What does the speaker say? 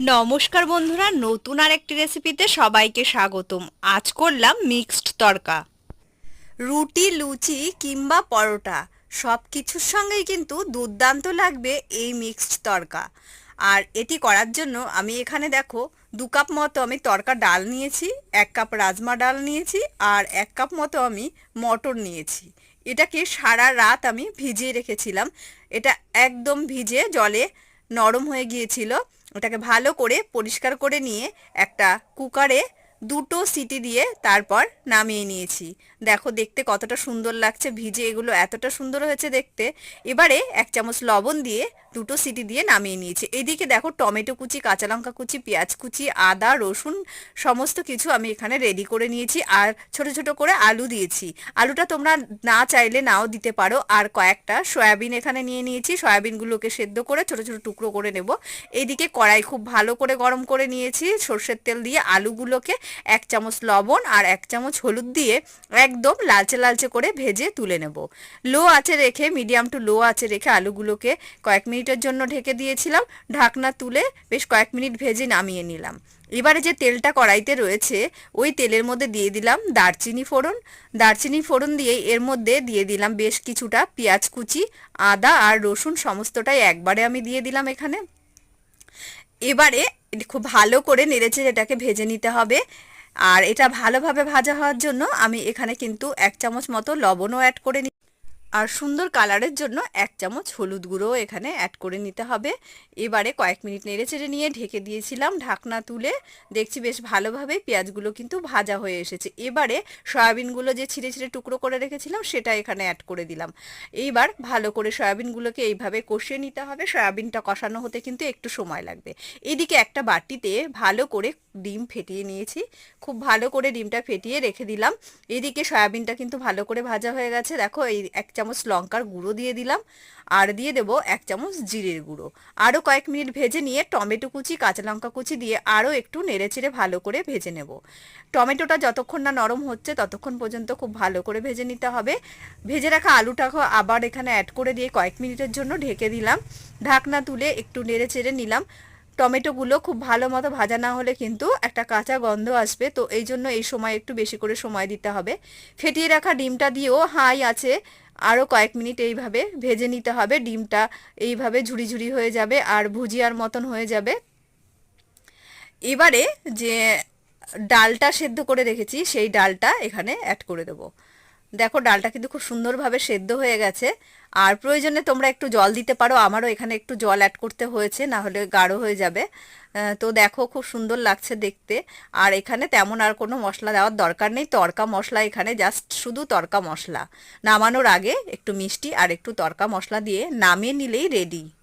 নমস্কার বন্ধুরা, নতুন আর একটি রেসিপিতে সবাইকে স্বাগতম। আজ করলাম মিক্সড তড়কা। রুটি, লুচি কিংবা পরোটা সব কিছুর সঙ্গেই কিন্তু দুর্দান্ত লাগবে এই মিক্সড তড়কা। আর এটি করার জন্য আমি এখানে দেখো, দু কাপ মতো আমি তড়কা ডাল নিয়েছি, এক কাপ রাজমা ডাল নিয়েছি, আর এক কাপ মতো আমি মটর নিয়েছি। এটাকে সারা রাত আমি ভিজিয়ে রেখেছিলাম। এটা একদম ভিজে জলে নরম হয়ে গিয়েছিল। ওটাকে ভালো করে পরিষ্কার করে নিয়ে একটা কুকারে দুটো সিটি দিয়ে তারপর নামিয়ে নিয়েছি। দেখো দেখতে কতটা সুন্দর লাগছে, ভিজে এগুলো এতটা সুন্দর হয়েছে দেখতে। এবারে এক চামচ লবণ দিয়ে দুটো সিটি দিয়ে নামিয়ে নিয়েছি। এদিকে দেখো টমেটো কুচি, কাঁচা লঙ্কা কুচি, পেঁয়াজ কুচি, আদা, রসুন, সমস্ত কিছু আমি এখানে রেডি করে নিয়েছি। আর ছোট ছোট করে আলু দিয়েছি। আলুটা তোমরা না চাইলে নাও দিতে পারো। আর কয়েকটা সয়াবিন এখানে নিয়ে নিয়েছি। সয়াবিনগুলোকে সেদ্ধ করে ছোট ছোট টুকরো করে নেব। এইদিকে কড়াই খুব ভালো করে গরম করে নিয়েছি। সর্ষের তেল দিয়ে আলুগুলোকে এক চামচ লবণ আর এক চামচ হলুদ দিয়ে একদম লালচে লালচে করে ভেজে তুলে নেব। লো আছে রেখে, মিডিয়াম টু লো আছে রেখে আলুগুলোকে কয়েক মিনিটের জন্য ঢেকে দিয়েছিলাম, ঢাকনা তুলে বেশ কয়েক মিনিট ভেজে নামিয়ে নিলাম। এবারে যে তেলটা কড়াইতে রয়েছে, ওই তেলের মধ্যে দিয়ে দিলাম দারচিনি ফোড়ন। দারচিনি ফোড়ন দিয়ে এর মধ্যে দিয়ে দিলাম বেশ কিছুটা পেঁয়াজ কুচি, আদা আর রসুন সমস্তটাই একবারে আমি দিয়ে দিলাম এখানে। এবারে খুব ভালো করে নেড়েচেড়ে এটাকে ভেজে নিতে হবে। আর এটা ভালোভাবে ভাজা হওয়ার জন্য আমি এখানে কিন্তু এক চামচ মতো লবণও অ্যাড করে নি আর সুন্দর কালারের জন্য এক চামচ হলুদ গুঁড়ো এখানে অ্যাড করে নিতে হবে। এবারে কয়েক মিনিট নেড়ে চেড়ে নিয়ে ঢেকে দিয়েছিলাম ঢাকনা তুলে। দেখছি বেশ ভালোভাবে পেঁয়াজগুলো কিন্তু ভাজা হয়ে এসেছে। এবারে সয়াবিনগুলো যে ছিঁড়ে ছিঁড়ে টুকরো করে রেখেছিলাম সেটা এখানে অ্যাড করে দিলাম। এইবার ভালো করে সয়াবিনগুলোকে এইভাবে কষিয়ে নিতে হবে। সয়াবিনটা কষানো হতে কিন্তু একটু সময় লাগবে। এদিকে একটা বাটিতে ভালো করে ডিম ফেটিয়ে নিয়েছি। খুব ভালো করে ডিমটা ফেটিয়ে রেখে দিলাম। এদিকে সয়াবিনটা কিন্তু ভালো করে ভাজা হয়ে গেছে। দেখো এই এক চামচ লঙ্কার গুঁড়ো দিয়ে দিলাম, আর দিয়ে দেব এক চামচ জিরের গুঁড়ো। আরও কয়েক মিনিট ভেজে নিয়ে টমেটো কুচি, কাঁচা লঙ্কা কুচি দিয়ে আরও একটু নেড়েচেড়ে ভালো করে ভেজে নেব। টমেটোটা যতক্ষণ না নরম হচ্ছে, ততক্ষণ পর্যন্ত খুব ভালো করে ভেজে নিতে হবে। ভেজে রাখা আলুটাকে আবার এখানে অ্যাড করে দিয়ে কয়েক মিনিটের জন্য ঢেকে দিলাম। ঢাকনা তুলে একটু নেড়ে চেড়ে নিলাম। টমেটোগুলো খুব ভালো মতো ভাজা না হলে কিন্তু একটা কাঁচা গন্ধ আসবে, তো এই জন্য এই সময় একটু বেশি করে সময় দিতে হবে। ফেটিয়ে রাখা ডিমটা দিয়েও হাই আছে। আরও কয়েক মিনিট এইভাবে ভেজে নিতে হবে, ডিমটা এইভাবে ঝুড়ি ঝুড়ি হয়ে যাবে আর ভুজিয়ার মতন হয়ে যাবে। এবারে যে ডালটা সেদ্ধ করে রেখেছি, সেই ডালটা এখানে অ্যাড করে দেবো। দেখো ডালটা কিন্তু খুব সুন্দরভাবে সেদ্ধ হয়ে গেছে। আর প্রয়োজনে তোমরা একটু জল দিতে পারো, আমারও এখানে একটু জল অ্যাড করতে হয়েছে না হলে গাঢ় হয়ে যাবে। তো দেখো খুব সুন্দর লাগছে দেখতে। আর এখানে তেমন আর কোনো মশলা দেওয়ার দরকার নেই, তরকা মশলা এখানে জাস্ট শুধু তরকা মশলা। নামানোর আগে একটু মিষ্টি আর একটু তরকা মশলা দিয়ে নামিয়ে নিলেই রেডি